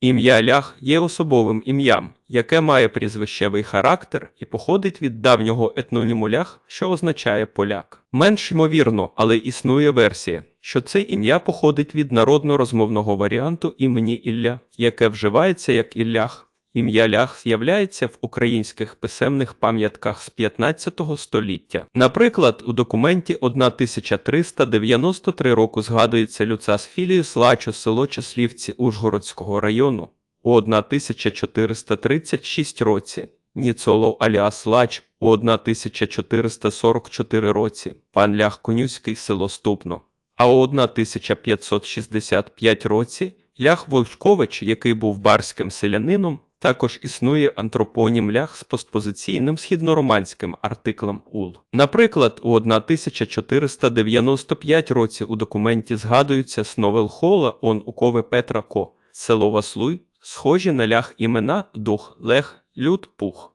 Ім'я Лях є особовим ім'ям, яке має прізвищевий характер і походить від давнього етноніму Лях, що означає поляк. Менш ймовірно, але існує версія, що це ім'я походить від народно-розмовного варіанту імені Ілля, яке вживається як Іллях. Ім'я Лях з'являється в українських писемних пам'ятках з 15 століття. Наприклад, у документі 1393 року згадується Люцас Філіус Лачо, село Часлівці Ужгородського району. У 1436 році Ніцолов Аліас Лач у 1444 році пан Лях Конюський село Ступно. А у 1565 році Лях Вовкович, який був барським селянином, також існує антропонім лях з постпозиційним східнороманським артиклем ул. Наприклад, у 1495 році у документі згадується Сновел Хола он укове Петра Ко, село Васлуй, схожі на лях імена Дух, Лех, Люд, Пух.